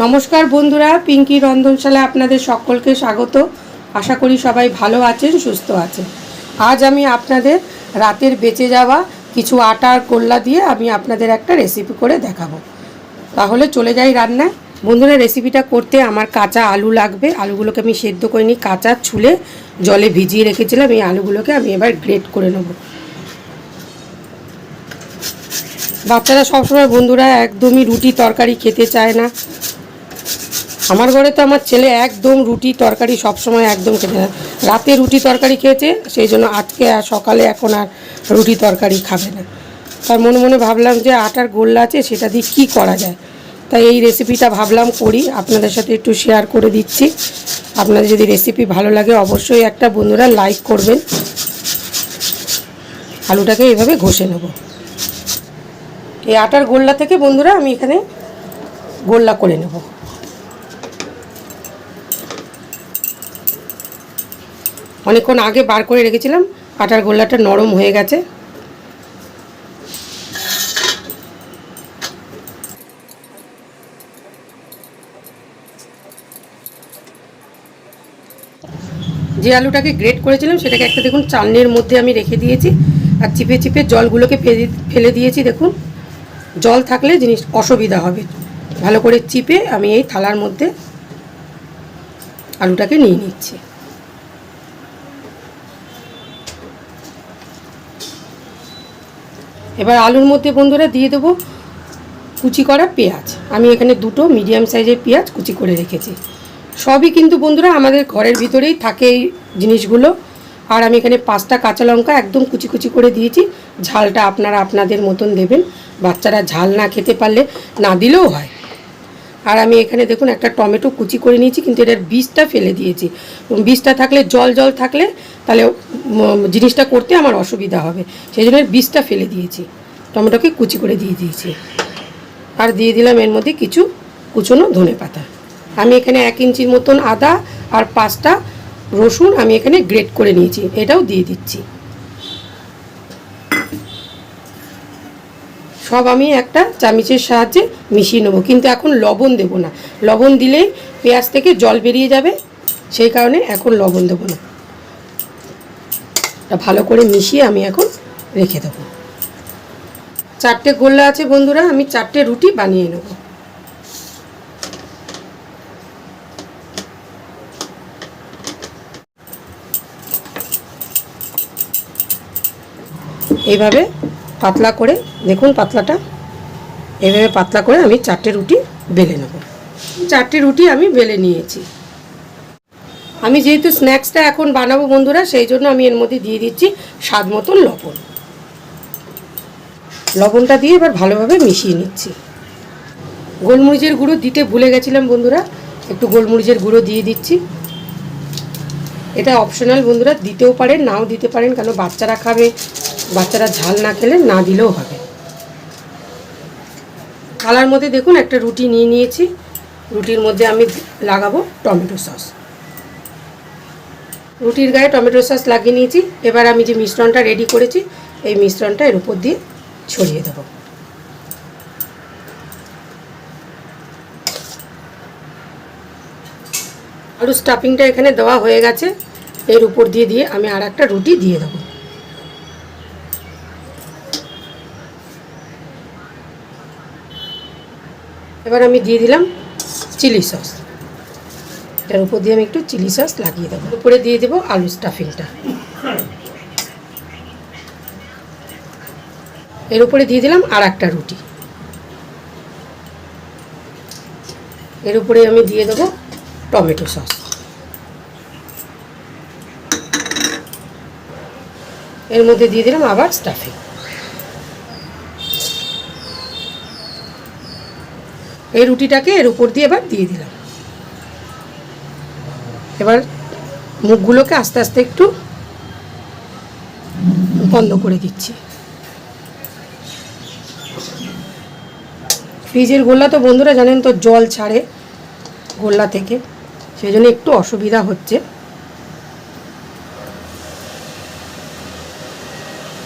নমস্কার বন্ধুরা, পিঙ্কি রন্ধনশালা আপনাদের সকলকে স্বাগত। আশা করি সবাই ভালো আছেন, সুস্থ আছেন। আজ আমি আপনাদের রাতের বেঁচে যাওয়া কিছু আটার গোল্লা দিয়ে আমি আপনাদের একটা রেসিপি করে দেখাবো। তাহলে চলে যাই রান্নায়। বন্ধুরা রেসিপিটা করতে আমার কাঁচা আলু লাগবে। আলুগুলোকে আমি সেদ্ধ করে নিই। কাঁচা ছুলে জলে ভিজিয়ে রেখেছিলাম। এই আলুগুলোকে আমি এবার গ্রেট করে নেব। বাচ্চারা সবসময় বন্ধুরা একদমই রুটি তরকারি খেতে চায় না। আমার ঘরে তো আমার ছেলে একদম রুটি তরকারি সবসময় একদম খেতে রাতে রুটি তরকারি খেয়েছে, সেই জন্য আজকে আর সকালে এখন আর রুটি তরকারি খাবে না। তার মনে মনে ভাবলাম যে আটার গোল্লা আছে, সেটা দিয়ে কী করা যায়? তাই এই রেসিপিটা ভাবলাম করি, আপনাদের সাথে একটু শেয়ার করে দিচ্ছি। আপনাদের যদি রেসিপি ভালো লাগে, অবশ্যই একটা বন্ধুরা লাইক করবেন। আলুটাকে এইভাবে ঘষে নেব। এই আটার গোল্লা থেকে বন্ধুরা আমি এখানে গোল্লা করে নেব। অনেকক্ষণ আগে বার করে রেখেছিলাম আটার গোল্লাটা নরম হয়ে গেছে। যে আলুটাকে গ্রেট করেছিলাম, সেটাকে একটা দেখুন চালনির মধ্যে আমি রেখে দিয়েছি, আর চিপে চিপে জলগুলোকে ফেলে দিয়েছি, দেখুন। জল থাকলে জিনিস অসুবিধা হবে। ভালো করে চিপে আমি এই থালার মধ্যে আলুটাকে নিয়ে নিচ্ছি। এবার আলুর মধ্যে বন্ধুরা দিয়ে দেবো কুচি করা পেঁয়াজ। আমি এখানে দুটো মিডিয়াম সাইজের পেঁয়াজ কুচি করে রেখেছি। সবই কিন্তু বন্ধুরা আমাদের ঘরের ভিতরেই থাকে এই জিনিসগুলো। আর আমি এখানে পাঁচটা কাঁচা লঙ্কা একদম কুচি কুচি করে দিয়েছি। ঝালটা আপনারা আপনাদের মতন দেবেন। বাচ্চারা ঝাল না খেতে পারলে না দিলেও হয়। আর আমি এখানে দেখুন একটা টমেটো কুচি করে নিয়েছি, কিন্তু এটার বীজটা ফেলে দিয়েছি। বীজটা থাকলে, জল জল থাকলে, তাহলে জিনিসটা করতে আমার অসুবিধা হবে। সেই জন্য বীজটা ফেলে দিয়েছি। টমেটোকে কুচি করে দিয়ে দিয়েছি। আর দিয়ে দিলাম এর মধ্যে কিছু কুচনো ধনে পাতা। আমি এখানে এক ইঞ্চির মতন আদা আর পাঁচটা রসুন আমি এখানে গ্রেট করে নিয়েছি। এটাও দিয়ে দিচ্ছি। সব আমি একটা চামিচের সাহায্যে মিশিয়ে নেব। কিন্তু এখন লবণ দেবো না। লবণ দিলেই পেঁয়াজ থেকে জল বেরিয়ে যাবে। সেই কারণে এখন লবণ দেবো না। ভালো করে মিশিয়ে আমি এখন রেখে দেবো। চারটে গোল্লা আছে বন্ধুরা, আমি চারটে রুটি বানিয়ে নেব। এইভাবে পাতলা করে, দেখুন পাতলাটা। এভাবে পাতলা করে আমি চারটে রুটি বেলে নেব। চারটে রুটি আমি বেলে নিয়েছি। আমি যেহেতু স্ন্যাক্সটা এখন বানাবো বন্ধুরা, সেই জন্য আমি এর মধ্যে দিয়ে দিচ্ছি স্বাদ মতন লবণ। লবণটা দিয়ে এবার ভালোভাবে মিশিয়ে নিচ্ছি। গোলমরিচের গুঁড়ো দিতে ভুলে গেছিলাম বন্ধুরা, একটু গোলমরিচের গুঁড়ো দিয়ে দিচ্ছি। এটা অপশনাল বন্ধুরা, দিতেও পারেন, নাও দিতে পারেন, কেন বাচ্চারা খাবে। বাচ্চারা ঝাল না খেলে না দিলেও হবে। থালার মধ্যে দেখুন একটা রুটি নিয়ে নিয়েছি। রুটির মধ্যে আমি লাগাবো টমেটো সস। রুটির গায়ে টমেটো সস লাগিয়ে নিয়েছি। এবার আমি যে মিশ্রণটা রেডি করেছি, এই মিশ্রণটা এর উপর দিয়ে ছড়িয়ে দেবো। আলু স্টাফিংটা এখানে দেওয়া হয়ে গেছে। এর উপর দিয়ে দিয়ে আমি আর একটা রুটি দিয়ে দেবো। এবার আমি দিয়ে দিলাম চিলি সস। এটার উপর দিয়ে আমি একটু চিলি সস লাগিয়ে দেবো। উপরে দিয়ে দেবো আলু স্টাফিংটা। এর উপরে দিয়ে দিলাম আর একটা রুটি। এর উপরে আমি দিয়ে দেবো টমেটো সস। এর মধ্যে দিয়ে দিলাম আবার স্টাফিং। এই রুটিটাকে এর উপর দিয়ে এবার দিয়ে দিলাম। এবার মুখগুলোকে আস্তে আস্তে একটু বন্ধ করে দিচ্ছি। ফ্রিজের গোল্লা তো বন্ধুরা জানেন তো জল ছাড়ে গোল্লা থেকে, সেই জন্য একটু অসুবিধা হচ্ছে।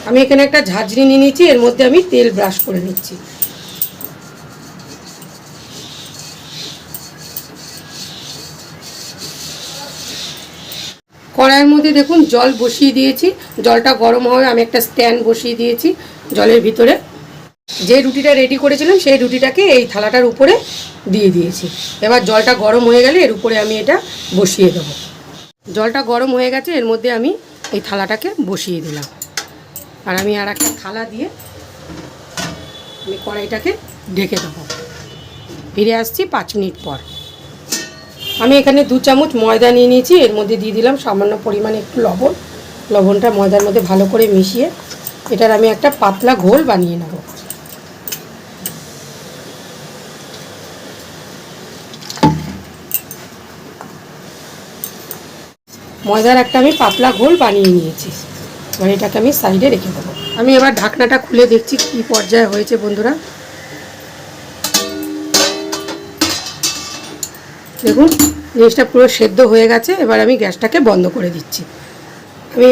আমি এখানে একটা ঝাঁঝরি নিয়ে নিচ্ছি এর মধ্যে আমি তেল ব্রাশ করে নিচ্ছি। কড়াইয়ের মধ্যে দেখুন জল বসিয়ে দিয়েছি। জলটা গরম হয়ে আমি একটা স্ট্যান্ড বসিয়ে দিয়েছি জলের ভিতরে। যে রুটিটা রেডি করেছিলাম, সেই রুটিটাকে এই থালাটার উপরে দিয়ে দিয়েছি। এবার জলটা গরম হয়ে গেলে এর উপরে আমি এটা বসিয়ে দেবো। জলটা গরম হয়ে গেছে, এর মধ্যে আমি এই থালাটাকে বসিয়ে দিলাম। আর আমি আর একটা থালা দিয়ে আমি কড়াইটাকে ঢেকে দেবো। ফিরে আসছি পাঁচ মিনিট পর। আমি এখানে দু চামচ ময়দা নিয়ে নিয়েছি, এর মধ্যে দিয়ে দিলাম সামান্য পরিমাণে একটু লবণ। লবণটা ময়দার মধ্যে ভালো করে মিশিয়ে, এটার আমি একটা পাতলা ঘোল বানিয়ে নেব। ময়দার একটা আমি পাতলা ঘোল বানিয়ে নিয়েছি, এবার এটাকে আমি সাইডে রেখে দেবো। আমি এবার ঢাকনাটা খুলে দেখছি কি পর্যায়ে হয়েছে বন্ধুরা। দেখুন, জিনিসটা পুরো সেদ্ধ হয়ে গেছে, এবার আমি গ্যাসটাকে বন্ধ করে দিচ্ছি। আমি,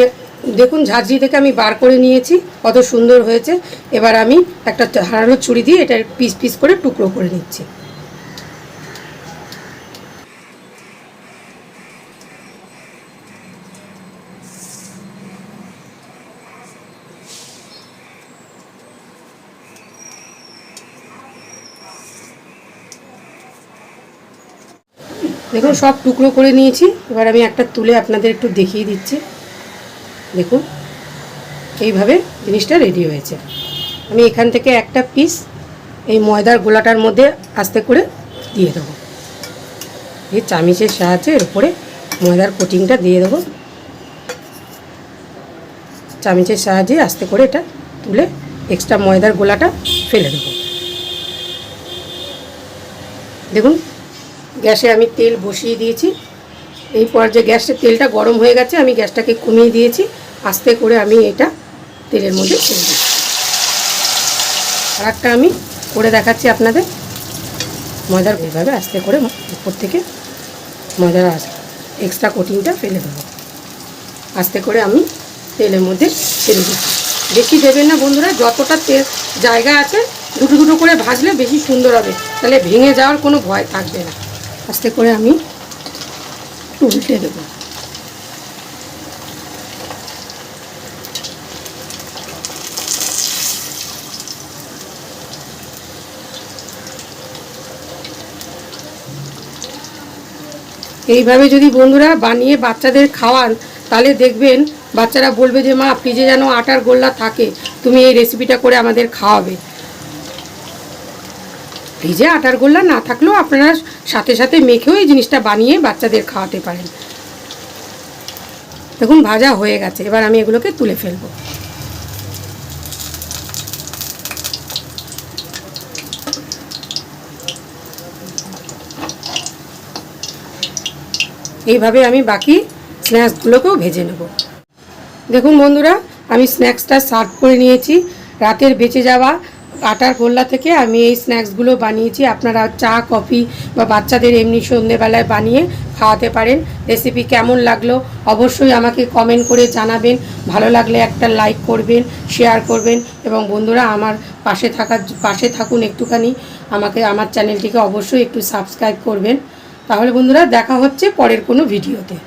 দেখুন, ঝাঁঝরি থেকে আমি বার করে নিয়েছি, কত সুন্দর হয়েছে। এবার আমি একটা হারানোর ছুরি দিয়ে এটা পিস পিস করে টুকরো করে নিচ্ছি। দেখুন, সব টুকরো করে নিয়েছি। এবার আমি একটা তুলে আপনাদের একটু দেখিয়ে দিচ্ছি। দেখুন, এইভাবে জিনিসটা রেডি হয়েছে। আমি এখান থেকে একটা পিস এই ময়দার গোলাটার মধ্যে আস্তে করে দিয়ে দেবো। এই চামিচের সাহায্যে এর উপরে ময়দার কোটিংটা দিয়ে দেবো। চামিচের সাহায্যে আস্তে করে এটা তুলে এক্সট্রা ময়দার গোলাটা ফেলে দেবো। দেখুন গ্যাসে আমি তেল বসিয়ে দিয়েছি। এই পর্যায়ে গ্যাসের তেলটা গরম হয়ে গেছে, আমি গ্যাসটাকে কমিয়ে দিয়েছি। আস্তে করে আমি এটা তেলের মধ্যে ছেড়ে দিই আর একটা আমি করে দেখাচ্ছি আপনাদের। ময়দার এভাবে আস্তে করে উপর থেকে ময়দার এক্সট্রা কোটিংটা ফেলে দেবো। আস্তে করে আমি তেলের মধ্যে ছেড়ে দিই বেশি দেবেন না বন্ধুরা, যতটা তেল জায়গা আছে, দুটো দুটো করে ভাজলে বেশি সুন্দর হবে। তাহলে ভেঙে যাওয়ার কোনো ভয় থাকবে না। আস্তে করে আমি একটু উল্টে দেবো। এইভাবে যদি বন্ধুরা বানিয়ে বাচ্চাদের খাওয়ান, তাহলে দেখবেন বাচ্চারা বলবে যে, মা, ফ্রিজে যেন আটার গোল্লা থাকে। তুমি এই রেসিপিটা করে আমাদের খাওয়াবে। ফ্রিজে আটার গোল্লা না থাকলেও আপনারা সাথে সাথে মেখেও এই জিনিসটা বানিয়ে বাচ্চাদের খাওয়াতে পারেন। দেখুন, ভাজা হয়ে গেছে। এবার আমি এগুলোকে তুলে ফেলব। এইভাবে আমি বাকি স্ন্যাক্সগুলোকেও ভেজে নেব। দেখুন বন্ধুরা, আমি স্ন্যাক্সটা সার্ভ করে নিয়েছি। রাতের বেঁচে যাওয়া আটার গোল্লা থেকে আমি এই স্ন্যাক্সগুলো বানিয়েছি। আপনারা চা, কফি বা বাচ্চাদের এমনি সন্ধেবেলায় বানিয়ে খাওয়াতে পারেন। রেসিপি কেমন লাগল অবশ্যই আমাকে কমেন্ট করে জানাবেন। ভালো লাগলে একটা লাইক করবেন, শেয়ার করবেন এবং বন্ধুরা আমার পাশে থাকার, পাশে থাকুন একটুখানি। আমাকে, আমার চ্যানেলটিকে অবশ্যই একটু সাবস্ক্রাইব করবেন। তাহলে বন্ধুরা দেখা হচ্ছে পরের কোনো ভিডিওতে।